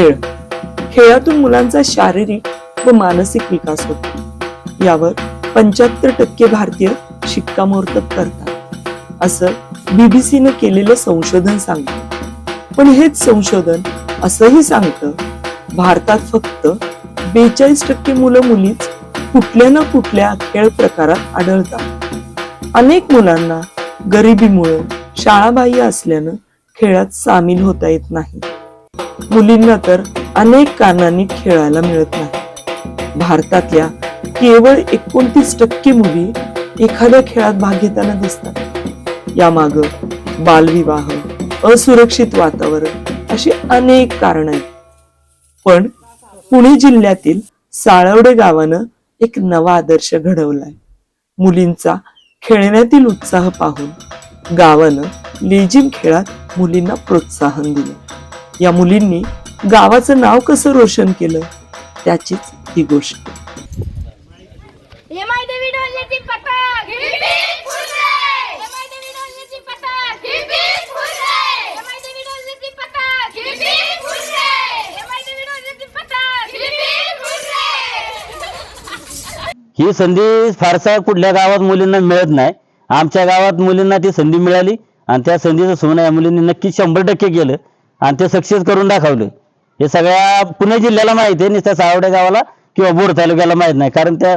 खेळ. खेळातून मुलांचा शारीरिक व मानसिक विकास होतो. यावर पंच्याहत्तर टक्के भारतीय शिक्कामोर्तब करतात. असं बीबीसीनं केलेलं संशोधन सांगतं. पण हेच संशोधन असंही सांगतं भारतात फक्त बेचाळीस टक्के मुलं मुलीच कुठल्या ना कुठल्या खेळ प्रकारात आढळतात. अनेक मुलांना गरिबीमुळे शाळाबाह्य असल्यानं खेळात सामील होता येत नाही. मुलींना तर अनेक कारणांनी खेळायला मिळत नाही. भारतातल्या केवळ एकोणतीस टक्के मुली एखाद्या खेळात भाग घेताना दिसतात. यामाग बालविवाह असुरक्षित वातावरण अशी अनेक कारण आहेत. पण पुणे जिल्ह्यातील साळवडे गावानं एक नवा आदर्श घडवलाय. मुलींचा खेळण्यातील उत्साह पाहून गावानं लेझिम खेळात मुलींना प्रोत्साहन दिलं. या मुलींनी गावाचं नाव कसं रोशन केलं त्याचीच ही गोष्ट. ही संधी फारसा कुठल्या गावात मुलींना मिळत नाही. आमच्या गावात मुलींना ती संधी मिळाली आणि त्या संधीचं सोनं या मुलींनी नक्की शंभर टक्के केलं. आणि ते सक्सेस करून दाखवलं. हे सगळ्या पुणे जिल्ह्याला माहिती आहे नुसत्या सावडे गावाला किंवा बोर तालुक्याला माहीत नाही. कारण त्या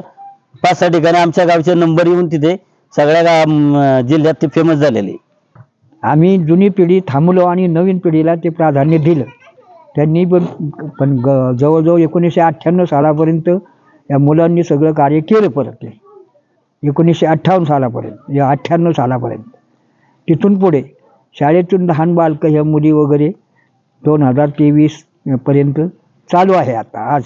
पाच सहा ठिकाणी आमच्या गावचे नंबर येऊन तिथे सगळ्या गा जिल्ह्यात ते फेमस झालेले. आम्ही जुनी पिढी थांबलो आणि नवीन पिढीला ते प्राधान्य दिलं. त्यांनी पण पण ग जवळजवळ एकोणीसशे अठ्ठ्याण्णव सालापर्यंत या मुलांनी सगळं कार्य केलं परत ते. एकोणीसशे अठ्ठावन्न सालापर्यंत या अठ्ठ्याण्णव सालापर्यंत. तिथून पुढे शाळेतून लहान बालकं ह्या मुली वगैरे दोन हजार तेवीस पर्यंत चालू आहे आता आज.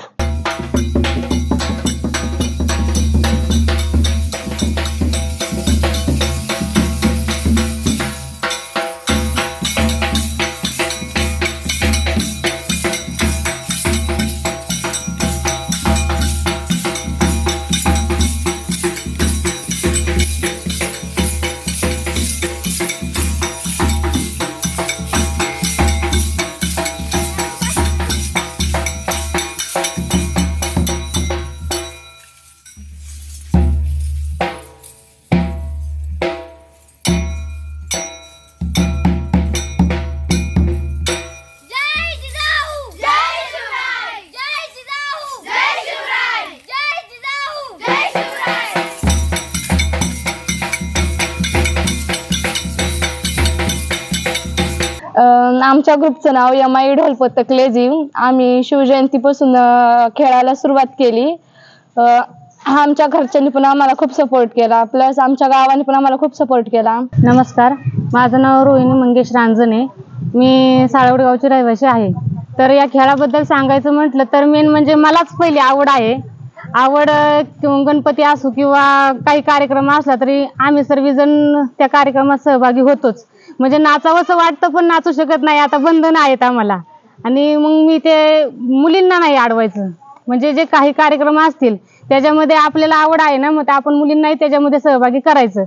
आमच्या ग्रुपचं नाव यमाई आय ढोलपथक लेझिम. आम्ही शिवजयंतीपासून खेळायला सुरुवात केली. आमच्या घरच्यांनी पण आम्हाला खूप सपोर्ट केला. प्लस आमच्या गावाने पण आम्हाला खूप सपोर्ट केला. नमस्कार. माझं नाव रोहिणी मंगेश रांजणे. मी साळवड गावची रहिवासी आहे. तर या खेळाबद्दल सांगायचं म्हटलं तर मेन म्हणजे मलाच पहिली आवड आहे. आवड किंवा गणपती असो किंवा काही कार्यक्रम असला तरी आम्ही सर्वजण त्या कार्यक्रमात सहभागी होतोच. म्हणजे नाचावंसं वाटतं पण नाचू शकत नाही. आता बंधन आहेत आम्हाला. आणि मग मी ते मुलींना नाही अडवायचं म्हणजे जे काही कार्यक्रम असतील त्याच्यामध्ये आपल्याला आवड आहे ना मग ते आपण मुलींनाही त्याच्यामध्ये सहभागी करायचं.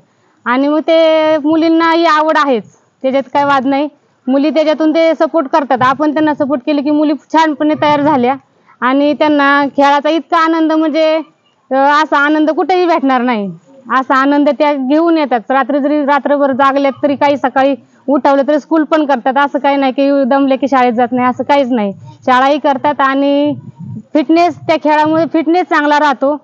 आणि मग ते मुलींनाही आवड आहेच. त्याच्यात काय वाद नाही. मुली त्याच्यातून ते सपोर्ट करतात. आपण त्यांना सपोर्ट केले की मुली छानपणे तयार झाल्या. आणि त्यांना खेळाचा इतका आनंद म्हणजे असा आनंद कुठेही भेटणार नाही. असा आनंद त्या घेऊन येतात. रात्री जरी रात्रभर जागल्यात तरी काही सकाळी उठवलं तरी स्कूल पण करतात. असं काही नाही की दमले की शाळेत जात नाही. असं काहीच नाही. शाळाही करतात आणि फिटनेस त्या खेळामुळे फिटनेस चांगला राहतो.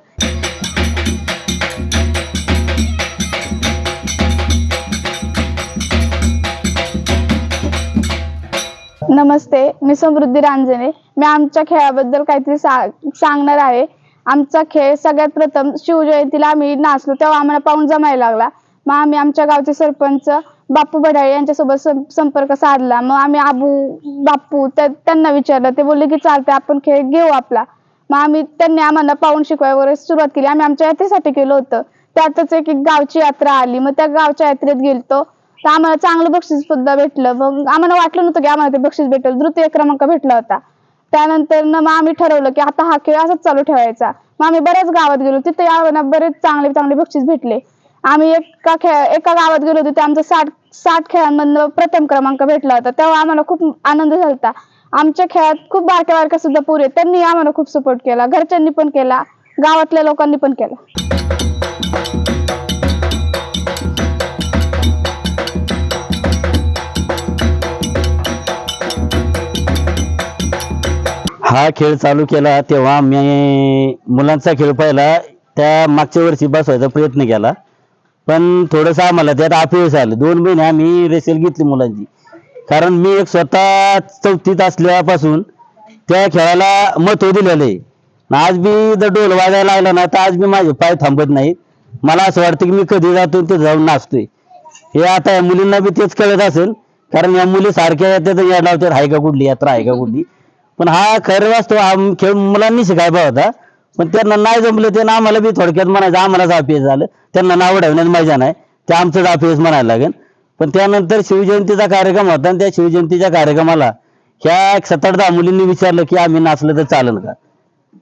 नमस्ते. मी समृद्धी रांजणे. मी आमच्या खेळाबद्दल काहीतरी सा सांगणार आहे. आमचा खेळ सगळ्यात प्रथम शिवजयंतीला आम्ही नाचलो तेव्हा आम्हाला पाहून जमायला लागला. मग आम्ही आमच्या गावचे सरपंच बापू भडाळे यांच्यासोबत सं- संपर्क साधला. मग आम्ही आबू बापू त्या- त्यांना विचारलं. ते बोलले की चालते आपण खेळ घेऊ आपला. मग आम्ही त्यांनी आम्हाला पाहून शिकवाय वगैरे सुरुवात केली. आम्ही आमच्या यात्रेसाठी केलं होतं. त्यातच एक एक गावची यात्रा आली. मग त्या गावच्या यात्रेत गेलतो. तर आम्हाला चांगलं बक्षीस सुद्धा भेटलं. मग आम्हाला वाटलं नव्हतं की आम्हाला ते बक्षीस भेटेल. तृतीय क्रमांक भेटला होता. त्यानंतर ना मग आम्ही ठरवलं की आता हा खेळ असाच चालू ठेवायचा. मग आम्ही बऱ्याच गावात गेलो. तिथे आम्हाला बरेच चांगले चांगले बक्षीस भेटले. आम्ही एका खेळ एका गावात गेलो होतो आमचा साठ साठ खेळांमधनं प्रथम क्रमांक भेटला होता. तेव्हा आम्हाला खूप आनंद झाला आमच्या खेळात खूप बारक्या बारक्या सुद्धा पूर आहेत. त्यांनी आम्हाला खूप सपोर्ट केला. घरच्यांनी पण केला. गावातल्या लोकांनी पण केला. हा खेळ चालू केला तेव्हा मी मुलांचा खेळ पाहिला. त्या मागच्या वर्षी बसवायचा प्रयत्न केला. पण थोडंसं आम्हाला त्यात अपयश आलं. दोन महिने आम्ही रेसेल घेतली मुलांची. कारण मी एक स्वतः चौथीत असल्यापासून त्या खेळाला महत्त्व दिलेलं आहे. आज मी जर डोल वाजायला लागला ना तर आज मी माझे पाय थांबत नाहीत. मला असं वाटतं की मी कधी जातो ते जाऊन नाचतोय. हे आता या मुलींना बी तेच कळत असेल. कारण या मुली सारख्या येतात या लावतात हाय का कुठली यात्रा आहे का कुठली? पण हा खरं वास्तव हा खेळ मुलांनी शिकायचा होता. पण त्यांना नाही जमलं ते आम्हाला बी थोडक्यात म्हणायचं आम्हालाच अपयश झालं. त्यांना नाव ठेवण्यात मजा नाही. ते आमचंच अपयश म्हणायला लागेल. पण त्यानंतर शिवजयंतीचा कार्यक्रम होता आणि त्या शिवजयंतीच्या कार्यक्रमाला ह्या एक सात आठ दहा मुलींनी विचारलं की आम्ही नाचलं तर चालेल का?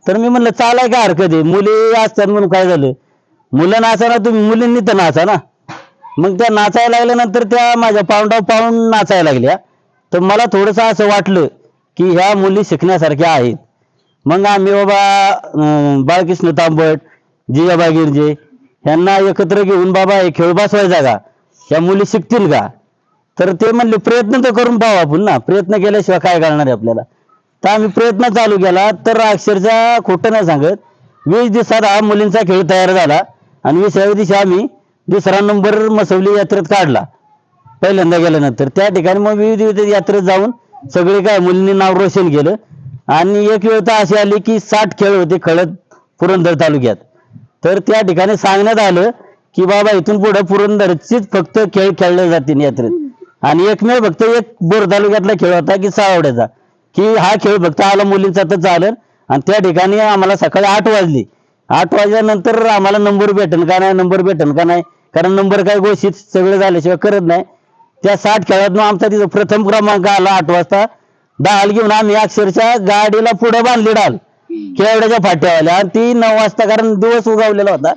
तर मी म्हणलं चालाय का हरकत आहे? मुली असतात म्हणून काय झालं? मुलं नाचा ना तुम्ही मुलींनी तर नाचा ना. मग त्या नाचायला लागल्यानंतर त्या माझ्या पाऊंडाव पाहून नाचायला लागल्या. तर मला थोडंसं असं वाटलं की ह्या मुली शिकण्यासारख्या आहेत. मग आम्ही बाबा बाळकृष्ण तांबट जिजाबा गिरजे यांना एकत्र घेऊन बाबा हे खेळ बसवायचा का ह्या मुली शिकतील का? तर ते म्हणले प्रयत्न तर करून पाहू आपण ना. प्रयत्न केल्याशिवाय काय करणार आहे आपल्याला? तर आम्ही प्रयत्न चालू केला तर अक्षरशः खोटं नाही सांगत. वीस दिवसात हा मुलींचा खेळ तयार झाला आणि विसाव्या दिवशी आम्ही दुसरा नंबर मसवली यात्रेत काढला. पहिल्यांदा गेल्यानंतर. त्या ठिकाणी मग विविध विविध यात्रेत जाऊन सगळे काय मुलींनी नाव रोशन केलं. आणि एक वेळ तर अशी आली की साठ खेळ होते खळद पुरंदर तालुक्यात. तर त्या ठिकाणी सांगण्यात आलं की बाबा इथून पुढे पुरंदरचीच फक्त खेळ खेळले जातील यात्रेत. आणि एकमेव फक्त एक बोर तालुक्यातला खेळ होता की सावड्याचा. की हा खेळ फक्त आला मुलींचा तर चालेल. आणि त्या ठिकाणी आम्हाला सकाळी आठ वाजली. आठ वाजल्यानंतर आम्हाला नंबर भेटन का नाही नंबर भेटेल का नाही? कारण नंबर काय घोषित सगळं झाल्याशिवाय करत नाही. त्या साठ खेळात आमचा तिथं प्रथम क्रमांक आला आठ वाजता. डाल घेऊन आम्ही अक्षरशः गाडीला पुढे बांधली डाल केवड्याच्या फाट्यावाल्या आणि ती नऊ वाजता कारण दिवस उगवलेला होता.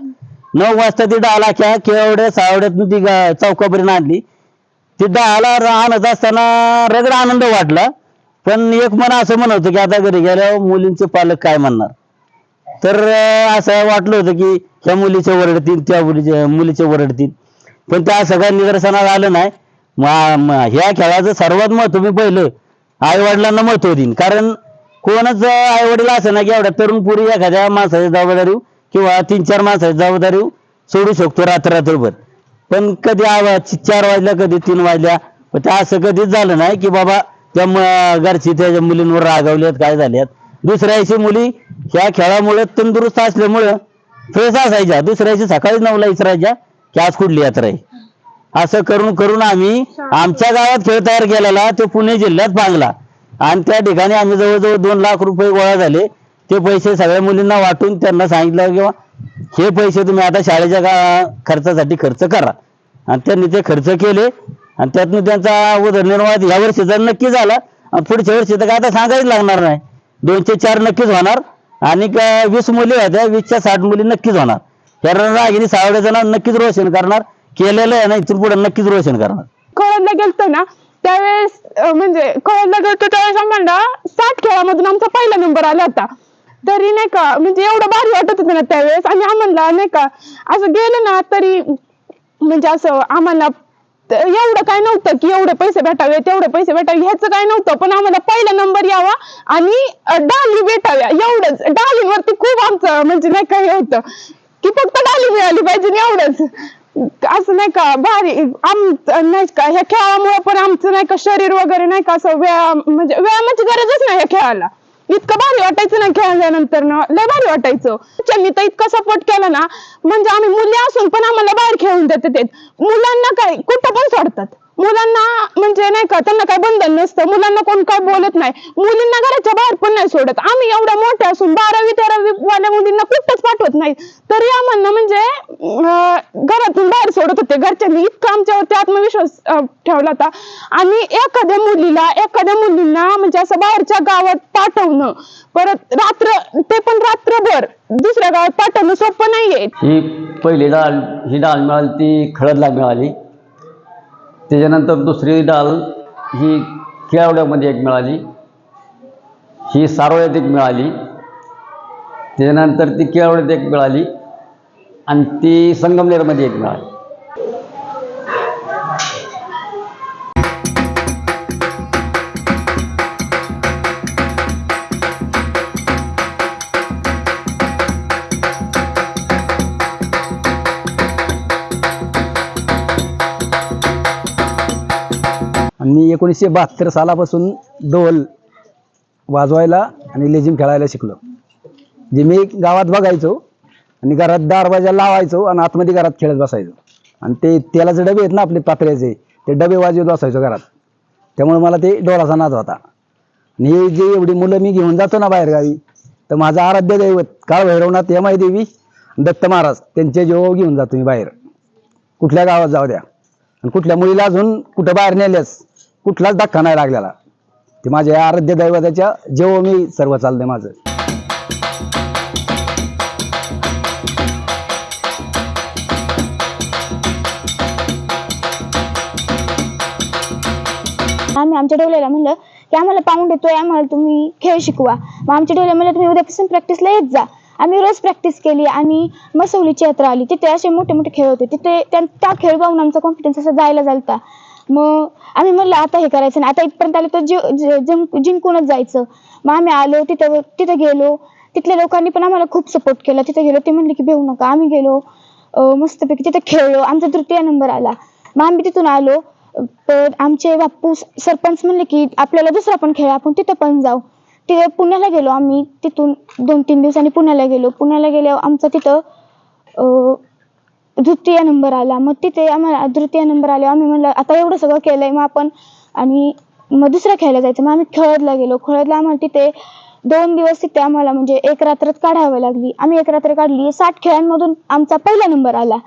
नऊ वाजता ती डाल अख्या केवड्या सावड्यातून ती चौकापर्यंत आणली. ती डाला आणत असताना रगड आनंद वाटला. पण एक मन असं म्हणत होतं की आता घरी गेल्यावर मुलींचे पालक काय म्हणणार? तर असं वाटलं होतं की ह्या मुलीचे ओरडतील त्या मुलीचे मुलीचे ओरडतील पण त्या सगळ्या निदर्शनात आलं नाही. ह्या खेळाचं सर्वात महत्त्व मी पहिलं आई वडिलांना महत्त्व देईन. कारण कोणच आई वडील असं ना की एवढ्या तरुण पुरी एखाद्या माणसाची जबाबदारी किंवा तीन चार माणसाची जबाबदारी सोडू शकतो रात्र रात्रभर. पण कधी आवाज चार वाजल्या कधी तीन वाजल्या पण ते असं कधीच झालं नाही की बाबा त्या घरची त्याच्या मुलींवर रागावल्यात काय झाल्यात. दुसऱ्याची मुली ह्या खेळामुळे तंदुरुस्त असल्यामुळं फ्रेश असायच्या. दुसऱ्याची सकाळी नऊला इसरायच्या की आज कुठली यात्रा आहे? असं करून करून आम्ही आमच्या गावात खेळ तयार केलेला तो पुणे जिल्ह्यात बांगला आणि त्या ठिकाणी आम्ही जवळजवळ दोन लाख रुपये गोळा झाले. ते पैसे सगळ्या मुलींना वाटून त्यांना सांगितलं किंवा हे पैसे तुम्ही आता शाळेच्या खर्चासाठी खर्च करा. आणि त्यांनी ते खर्च केले. आणि त्यातनं त्यांचा उदरनिर्वाह या वर्षी जर नक्की झाला आणि पुढच्या वर्षी तर काय आता सांगायच लागणार नाही. दोनशे चार नक्कीच होणार. आणि वीस मुली होत्या वीसच्या साठ मुली नक्कीच होणार. या रणरागिनी सावड्या जण नक्कीच रोशन करणार. केलेलं आहे ना इथून पुढे नक्कीच रोशन करणार. कळदला गेलतो ना त्यावेळेस अं, म्हणजे कळदला गेलतो त्यावेळेस आम्हाला साठ खेळामधून आमचा पहिला नंबर आला होता. तरी नाही का म्हणजे एवढं भारी वाटत होतं ना त्यावेळेस. आणि आम्हाला नाही का असं गेलं ना तरी म्हणजे असं आम्हाला त- एवढं काय नव्हतं की एवढे पैसे भेटावे तेवढे पैसे भेटावे ह्याचं काय नव्हतं. पण आम्हाला पहिला नंबर यावा आणि अं, डाली भेटाव्या. एवढंच. डालीवरती खूप आमचं म्हणजे नाही काय होतं. की फक्त डाली मिळाली पाहिजे आणि एवढंच. असं नाही का भारी आम नाही का ह्या खेळामुळे पण आमचं नाही का शरीर वगैरे नाही का असं व्यायाम म्हणजे व्यायामाची गरजच नाही ह्या खेळाला. इतकं भारी वाटायचं ना खेळल्यानंतर ना लय भारी वाटायचं. त्यांनी तर इतका सपोर्ट केला ना म्हणजे आम्ही मुली असून पण आम्हाला बाहेर खेळून देतात मुलांना काय कुठं पण सोडतात. मुलांना म्हणजे नाही का त्यांना काय बंधन नसतं. मुलांना कोण काय बोलत नाही. मुलींना घराच्या बाहेर पण नाही सोडत. आम्ही एवढ्या मोठ्या असून बारावी तेरावी वाल्या मुलींना कुठंच पाठवत नाही. तरी आम्हाला म्हणजे घरातून बाहेर सोडत होते. घरच्यांनी इतकं आमच्यावरती आत्मविश्वास ठेवला होता. आणि एखाद्या मुलीला एखाद्या मुलींना म्हणजे असं बाहेरच्या गावात पाठवणं परत रात्र ते पण रात्रभर दुसऱ्या गावात पाठवणं सोपं नाहीये. ही पहिली डाळ ही डाळ मिळाली ती खळदला मिळाली. त्याच्यानंतर दुसरी डाल ही केळवड्यामध्ये एक मिळाली. ही सारोळ्यात एक मिळाली. त्याच्यानंतर ती केळवड्यात एक मिळाली. आणि ती संगमनेरमध्ये एक मिळाली. आणि मी एकोणीसशे बहात्तर सालापासून डोल वाजवायला आणि लेझिम खेळायला शिकलो. जे मी गावात बघायचो आणि घरात दरवाजा लावायचो आणि आतमध्ये घरात खेळत बसायचो. आणि ते तेलाचे डबे आहेत ना आपले पात्र्याचे ते डबे वाजवत बसायचो घरात. त्यामुळे मला ते डोळाचा नाद होता. आणि हे जे एवढी मुलं मी घेऊन जातो ना बाहेरगावी तर माझं आराध्य दैवत काळ भैरवनाथ यमाई देवी दत्त महाराज त्यांचे जेव घेऊन जातो मी बाहेर. कुठल्या गावात जाऊ द्या. आणि कुठल्या मुलीला अजून कुठं बाहेर नेल्यास कुठलाच धक्का नाही लागलेला. ते माझ्या या आराध्य दैवताच्या जेव्हा मी सर्व चाललंय माझं. आम्ही आमच्या डोल्याला म्हणलं की आम्हाला पाहून देतोय आम्हाला तुम्ही खेळ शिकवा. मग आमच्या डोल्या म्हणलं तुम्ही उद्यापासून प्रॅक्टिसला येत जा. आम्ही रोज प्रॅक्टिस केली आणि मसवलीची यात्रा आली. तिथे असे मोठे मोठे खेळ होते. तिथे त्या खेळ पाहून आमचा कॉन्फिडन्स असा जायला झालता. मग आम्ही म्हणलं आता हे करायचं नाही. आता इथपर्यंत आलो तर जिव- जिंक- जिंकूनच जायचं. मग आम्ही आलो तिथं तिथं गेलो. तिथल्या लोकांनी पण आम्हाला खूप सपोर्ट केला. तिथे गेलो ते म्हणले की भेऊ नका आम्ही गेलो. अं, मस्तपैकी तिथे खेळलो. आमचा तृतीय नंबर आला. मग आम्ही तिथून आलो. तर आमचे बाप्पू सरपंच म्हणले की आपल्याला दुसरा पण खेळ आपण तिथे पण जाऊ. तिथे पुण्याला गेलो आम्ही. तिथून दोन तीन दिवसांनी पुण्याला गेलो. पुण्याला गेल्यावर आमचं तिथं अं, तृतीय नंबर आला. मग तिथे आम्हाला तृतीय नंबर आल्यावर आम्ही म्हणलं आता एवढं सगळं केलंय मग आपण. आणि मग दुसऱ्या खेळायला जायचं. मग आम्ही खळदला गेलो. खळदला आम्हाला तिथे दोन दिवस तिथे आम्हाला म्हणजे एक रात्रच काढावी लागली. आम्ही एक रात्र काढली. साठ खेळांमधून आमचा पहिला नंबर आला.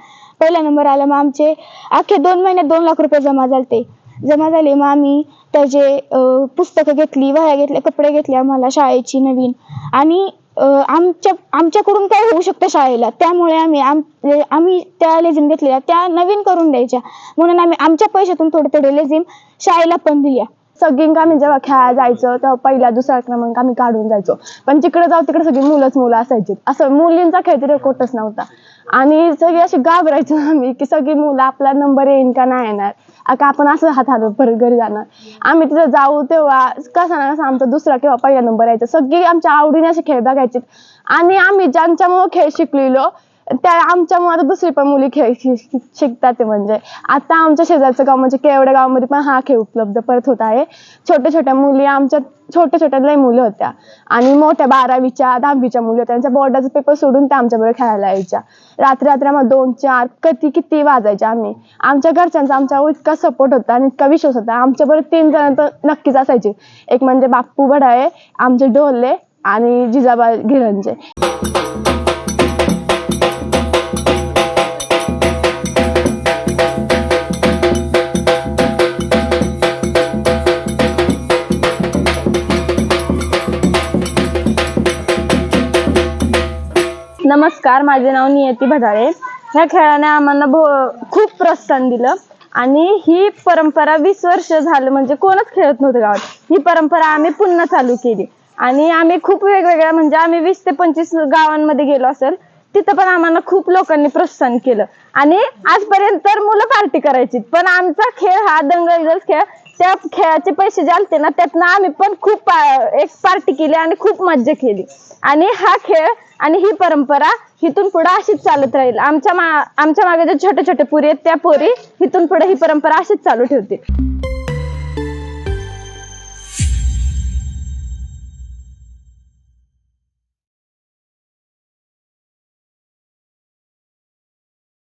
पहिला नंबर आला. मग आमचे अख्खे दोन महिन्यात दोन लाख रुपये जमा झाले जमा झाले. मग आम्ही त्याचे पुस्तकं घेतली वह्या घेतल्या कपडे घेतले आम्हाला शाळेची नवीन. आणि आमच्या आमच्याकडून काय होऊ शकतं शाळेला? त्यामुळे आम्ही आम्ही त्या लेझिम घेतलेल्या त्या नवीन करून द्यायच्या. म्हणून आम्ही आमच्या पैशातून थोडे थोडे लेझिम शाळेला पण दिल्या. सगळींक आम्ही जेव्हा खेळायला जायचो तेव्हा पहिला दुसरा क्रमांक आम्ही काढून जायचो. पण जिकडे जाऊ तिकडे सगळी मुलंच मुलं असायची. असं मुलींचा खेळ तिथे कोटच नव्हता. आणि सगळी अशी घाबरायचो आम्ही की सगळी मुलं आपला नंबर येईन का नाही येणार. का आपण असं हात हात परत घरी जाणार. आम्ही तिथं जाऊ तेव्हा कसा ना कसा आमचा दुसरा किंवा पहिला नंबर यायचा. सगळी आमच्या आवडीने असे खेळ बघायचे आणि आम्ही ज्यांच्यामुळे खेळ शिकलेलो त्या आमच्यामुळे आता दुसरी पण मुली खेळ शिकतात ते म्हणजे. आता आमच्या शेजारचं गाव म्हणजे केवढ्या गावामध्ये पण हा खेळ उपलब्ध परत होत आहे. छोट्या छोट्या मुली आमच्या छोट्या छोट्या लय मुलं होत्या. आणि मोठ्या बारावीच्या दहावीच्या मुली होत्या. त्यांच्या बोर्डाचा पेपर सोडून त्या आमच्याबरोबर खेळायला यायच्या. रात्री रात्री आम्हाला दोन चार कधी किती वाजायच्या आम्ही. आमच्या घरच्यांचा आमच्यावर इतका सपोर्ट होता आणि इतका विश्वास होता. आमच्याबरोबर तीन जण तर नक्कीच असायचे. एक म्हणजे बाप्पू बडाळे आमचे ढोले आणि जिजाबा गिरंजे नमस्कार माझे नाव नियती भदारे. ह्या खेळाने आम्हाला भो खूप प्रोत्साहन दिलं. आणि ही परंपरा वीस वर्ष झालं म्हणजे कोणच खेळत नव्हतं गावात. ही परंपरा आम्ही पुन्हा चालू केली. आणि आम्ही खूप वेगवेगळ्या म्हणजे आम्ही वीस ते पंचवीस गावांमध्ये गेलो असेल तिथं पण आम्हाला खूप लोकांनी प्रोत्साहन केलं. आणि आजपर्यंत तर मुलं पार्टी करायची पण आमचा खेळ हा दंगल खेळ त्या खेळाचे पैसे जे आलते ना त्यातनं आम्ही पण खूप पा- एक पार्टी केली आणि खूप मज्जा केली. आणि हा खेळ आणि ही परंपरा इथून पुढे अशीच चालत राहील. आमच्या मा आमच्या मागे जे छोटे छोटे पुरी आहेत त्या पोरी इथून पुढे ही परंपरा अशीच चालू ठेवतील.